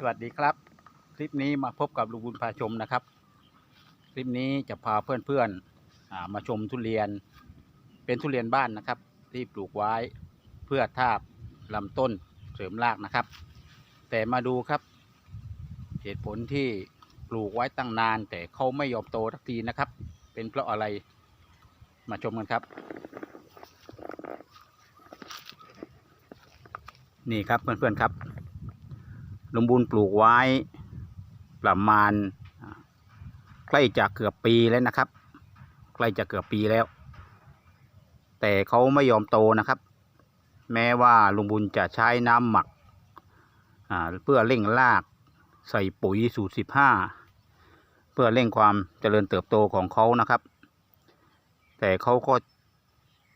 สวัสดีครับ คลิปนี้มาพบกับลุงบุญพาชมนะครับ คลิปนี้จะพาเพื่อนๆมาชมทุเรียน เป็นทุเรียนบ้านนะครับ ที่ปลูกไว้เพื่อทาบลำต้นเสริมรากนะครับ แต่มาดูครับ เหตุผลที่ปลูกไว้ตั้งนาน แต่เขาไม่ยอมโตสักทีนะครับ เป็นเพราะอะไรมาชมกันครับ นี่ครับเพื่อนๆครับ ลุงบุญปลูกไว้ประมาณใกล้จะเกือบปีแล้วนะครับ ใกล้จะเกือบปีแล้ว แต่เขาไม่ยอมโตนะครับ แม้ว่าลุงบุญจะใช้น้ำหมักเพื่อเร่งรากใส่ปุ๋ยสูตรสิบห้าเพื่อเร่งความเจริญเติบโตของเขานะครับ แต่เขาก็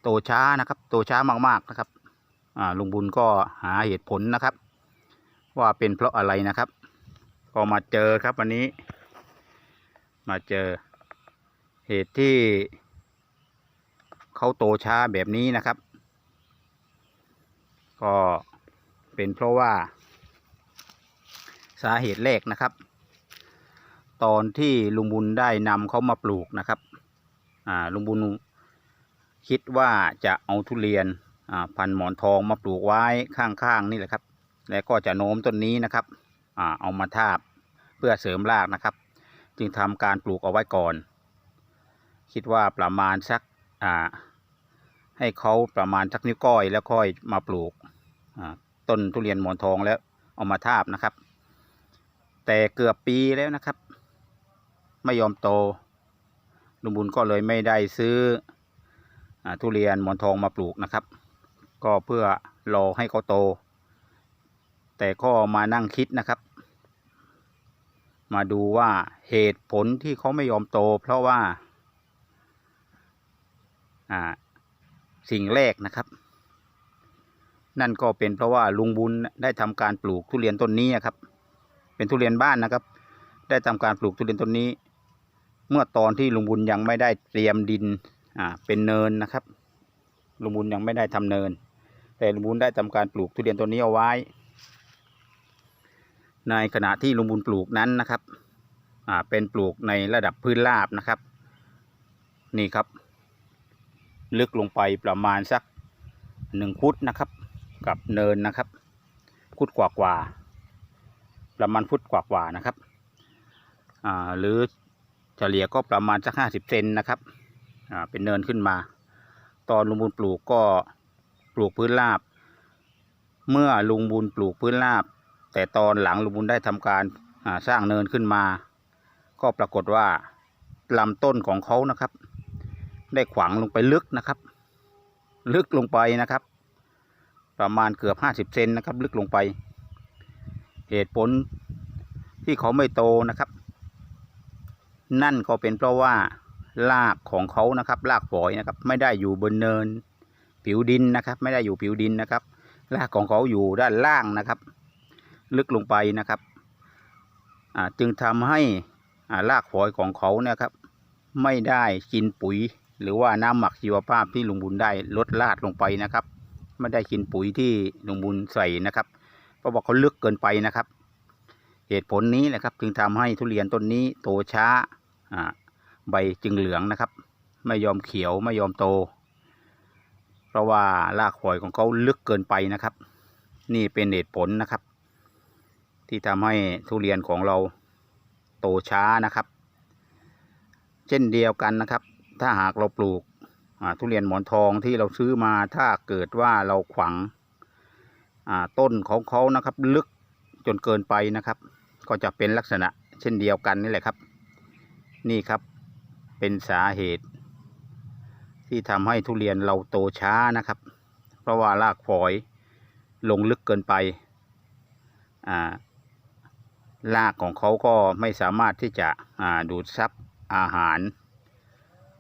โตช้านะครับ โตช้ามากๆนะครับลุงบุญก็หาเหตุผลนะครับ ว่าเป็นเพราะอะไรนะครับ ก็มาเจอครับวันนี้ มาเจอ เหตุที่เขาโตช้าแบบนี้นะครับ ก็เป็นเพราะว่าสาเหตุแรกนะครับ ตอนที่ลุงบุญได้นำเขามาปลูกนะครับอ่าลุงบุญคิดว่าจะเอาทุเรียนอ่าพันหมอนทองมาปลูกไว้ข้างๆนี่แหละครับ และก็จะโน้มต้นนี้นะครับอเอามาทาบเพื่อเสริมรากนะครับ จึงทำการปลูกเอาไว้ก่อน คิดว่าประมาณสักให้เขาประมาณสักนิ้วก้อยแล้วค่อยมาปลูกต้นทุเรียนหมอนทองแล้วเอามาทาบนะครับ แต่เกือบปีแล้วนะครับ ไม่ยอมโตลุงบุญก็เลยไม่ได้ซื้ออทุเรียนหมอนทองมาปลูกนะครับ ก็เพื่อรอให้เขาโต แต่ก็มานั่งคิดนะครับ มาดูว่าเหตุผลที่เขาไม่ยอมโต เพราะว่า อ่า สิ่งแรกนะครับ นั่นก็เป็นเพราะว่าลุงบุญได้ทำการปลูกทุเรียนต้นนี้ครับ เป็นทุเรียนบ้านนะครับ ได้ทำการปลูกทุเรียนต้นนี้ เมื่อตอนที่ลุงบุญยังไม่ได้เตรียมดิน อ่า เป็นเนินนะครับลุงบุญยังไม่ได้ทำเนิน แต่ลุงบุญได้ทำการปลูกทุเรียนต้นนี้เอาไว้ ในขณะที่ลุงบุญปลูกนั้นนะครับเป็นปลูกในระดับพื้นราบนะครับ นี่ครับ ลึกลงไปประมาณสักหนึ่งฟุตนะครับ กับเนินนะครับฟุตกว่ากว่าประมาณฟุตกว่ากว่านะครับหรือเฉลี่ยก็ประมาณสักห้าสิบเซนนะครับเป็นเนินขึ้นมา ตอนลุงบุญปลูกก็ปลูกพื้นราบ เมื่อลุงบุญปลูกพื้นราบ แต่ตอนหลังลุงบุญได้ทำการสร้างเนินขึ้นมา ก็ปรากฏว่าลำต้นของเขานะครับ ได้ขวางลงไปลึกนะครับ ลึกลงไปนะครับ ประมาณเกือบห้าสิบเซนนะครับ ลึกลงไป เหตุผลที่เขาไม่โตนะครับ นั่นก็เป็นเพราะว่ารากของเขานะครับรากฝอยนะครับ ไม่ได้อยู่บนเนิน ผิวดินนะครับ ไม่ได้อยู่ผิวดินนะครับรากของเขาอยู่ด้านล่างนะครับ ลึกลงไปนะครับจึงทำให้รากฝอยของเขาเนี่ยครับ ไม่ได้กินปุ๋ย หรือว่าน้ำหมักชีวภาพที่ลุงบุญได้ลดลาดลงไปนะครับ ไม่ได้กินปุ๋ยที่ลุงบุญใส่นะครับเพราะว่าเขาลึกเกินไปนะครับ เหตุผลนี้แหละครับ จึงทำให้ทุเรียนต้นนี้โตช้าใบจึงเหลืองนะครับ ไม่ยอมเขียวไม่ยอมโต เพราะว่ารากฝอยของเขาลึกเกินไปนะครับ นี่เป็นเหตุผลนะครับ ที่ทำให้ทุเรียนของเราโตช้านะครับ เช่นเดียวกันนะครับ ถ้าหากเราปลูกทุเรียนหมอนทองที่เราซื้อมาถ้าเกิดว่าเราขวางต้นของเขานะครับ ลึกจนเกินไปนะครับ ก็จะเป็นลักษณะเช่นเดียวกันนี่แหละครับ นี่ครับเป็นสาเหตุ ที่ทำให้ทุเรียนเราโตช้านะครับ เพราะว่ารากฝอยลงลึกเกินไปอ่า รากของเขาก็ไม่สามารถที่จะดูดซับอาหาร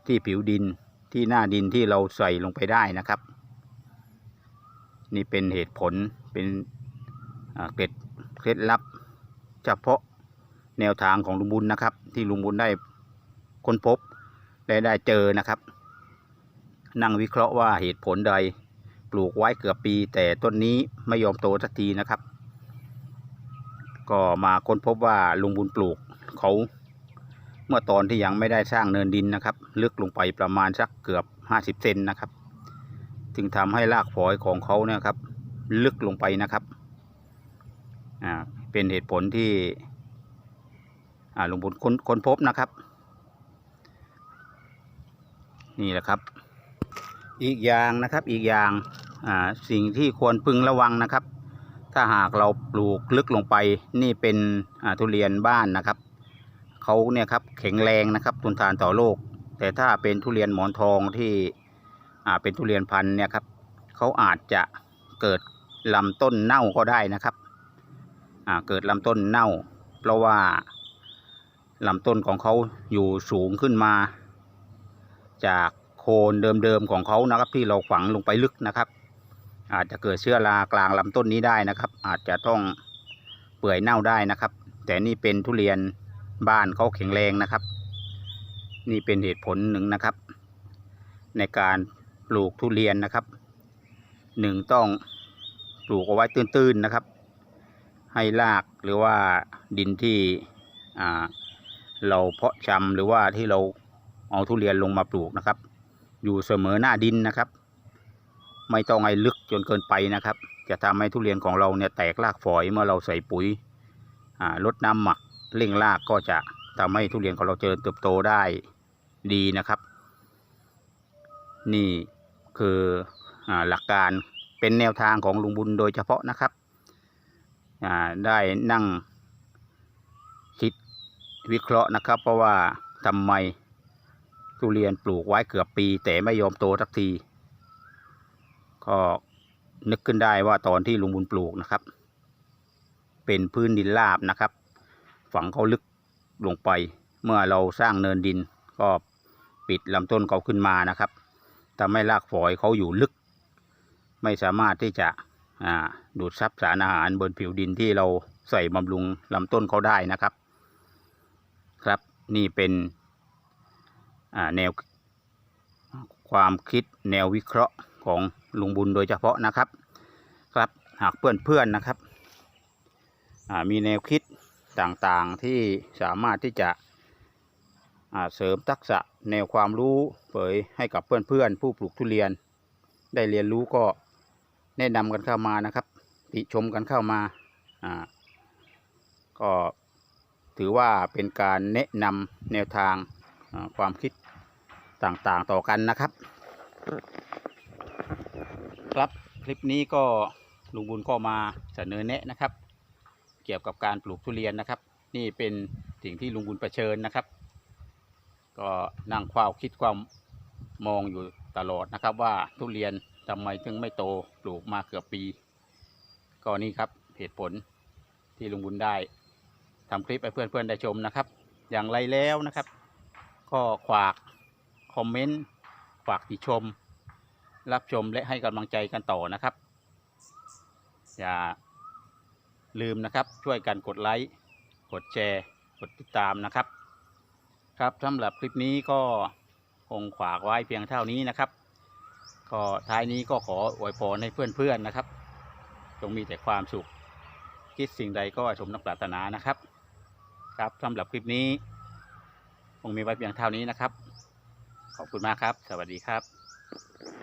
ที่ผิวดินที่หน้าดินที่เราใส่ลงไปได้นะครับ นี่เป็นเหตุผลเป็นเกร็ดเคล็ดลับ เฉพาะแนวทางของลุงบุญนะครับ ที่ลุงบุญได้ค้นพบและได้เจอนะครับ นั่งวิเคราะห์ว่าเหตุผลใดปลูกไว้เกือบปี แต่ต้นนี้ไม่ยอมโตสักทีนะครับ ก็มาค้นพบว่าลุงบุญปลูกเขาเมื่อตอนที่ยังไม่ได้สร้างเนินดินนะครับ ลึกลงไปประมาณสักเกือบห้าสิบเซนนะครับจึงทำให้รากฝอยของเขาเนี่ยครับ ลึกลงไปนะครับอ่าเป็นเหตุผลที่อ่าลุงบุญค้นค้นพบนะครับ นี่แหละครับ อีกอย่างนะครับอีกอย่างอ่าสิ่งที่ควรพึงระวังนะครับ ถ้าหากเราปลูกลึกลงไปนี่เป็นทุเรียนบ้านนะครับเขาเนี่ยครับแข็งแรงนะครับทนทานต่อโรคแต่ถ้าเป็นทุเรียนหมอนทองที่เป็นทุเรียนพันธุ์เนี่ยครับเขาอาจจะเกิดลำต้นเน่าก็ได้นะครับเกิดลำต้นเน่า เพราะว่าลำต้นของเขาอยู่สูงขึ้นมา จากโคนเดิมๆของเขานะครับที่เราฝังลงไปลึกนะครับ อาจจะเกิดเชื้อรากลางลำต้นนี้ได้นะครับ อาจจะต้องเปื่อยเน่าได้นะครับ แต่นี่เป็นทุเรียนบ้านเขาแข็งแรงนะครับ นี่เป็นเหตุผลหนึ่งนะครับ ในการปลูกทุเรียนนะครับหนึ่งต้องปลูกเอาไว้ตื้นๆนะครับ ให้รากหรือว่าดินที่เราเพาะชำหรือว่าที่เราเอาทุเรียนลงมาปลูกนะครับ อยู่เสมอหน้าดินนะครับ ไม่ต้องให้ลึกจนเกินไปนะครับ จะทำให้ทุเรียนของเราเนี่ยแตกรากฝอยเมื่อเราใส่ปุ๋ยลดน้ำหมักเร่งรากก็จะทำให้ทุเรียนของเราเจริญเติบโตได้ดีนะครับ นี่คืออหลักการเป็นแนวทางของลุงบุญโดยเฉพาะนะครับได้นั่งคิดวิเคราะห์นะครับ เพราะว่าทำไมทุเรียนปลูกไว้เกือบปี แต่ไม่ยอมโตสักที ก็นึกขึ้นได้ว่าตอนที่ลุงบุญปลูกนะครับ เป็นพื้นดินราบนะครับ ฝังเขาลึกลงไป เมื่อเราสร้างเนินดิน ก็ปิดลำต้นเขาขึ้นมานะครับทำให้รากฝอยเขาอยู่ลึก ไม่สามารถที่จะดูดซับสารอาหารบนผิวดินที่เราใส่บำรุงลำต้นเขาได้นะครับ ครับนี่เป็นแนวความคิดแนววิเคราะห์ ของลุงบุญโดยเฉพาะนะครับ ครับหากเพื่อนๆนะครับมีแนวคิดต่างๆที่สามารถที่จะเสริมทักษะแนวความรู้เผยให้กับเพื่อนๆ ผู้ปลูกทุเรียน ได้เรียนรู้ก็แนะนำกันเข้ามานะครับ ติชมกันเข้ามาอ่าก็ถือว่าเป็นการแนะนำแนวทางความคิดต่างๆต่อกันนะครับ ครับคลิปนี้ก็ลุงบุญก็มาเสนอแนะนะครับ เกี่ยวกับการปลูกทุเรียนนะครับ นี่เป็นสิ่งที่ลุงบุญเผชิญนะครับ ก็นั่งคว้าคิดความมองอยู่ตลอดนะครับ ว่าทุเรียนทำไมถึงไม่โตปลูกมาเกือบปี ก็นี่ครับเหตุผลที่ลุงบุญได้ทำคลิปให้เพื่อนๆได้ชมนะครับ อย่างไรแล้วนะครับ ก็ฝากคอมเมนต์ฝากติชม รับชมและให้กำลังใจกันต่อนะครับ อย่าลืมนะครับช่วยกันกดไลค์ กดแชร์ กดติดตามนะครับ ครับสำหรับคลิปนี้ก็คงฝากไว้เพียงเท่านี้นะครับ ก็ท้ายนี้ก็ขออวยพรให้เพื่อนๆนะครับ จงมีแต่ความสุข คิดสิ่งใดก็สมนักปรารถนานะครับ ครับสำหรับคลิปนี้ คงมีไว้เพียงเท่านี้นะครับ ขอบคุณมากครับ สวัสดีครับ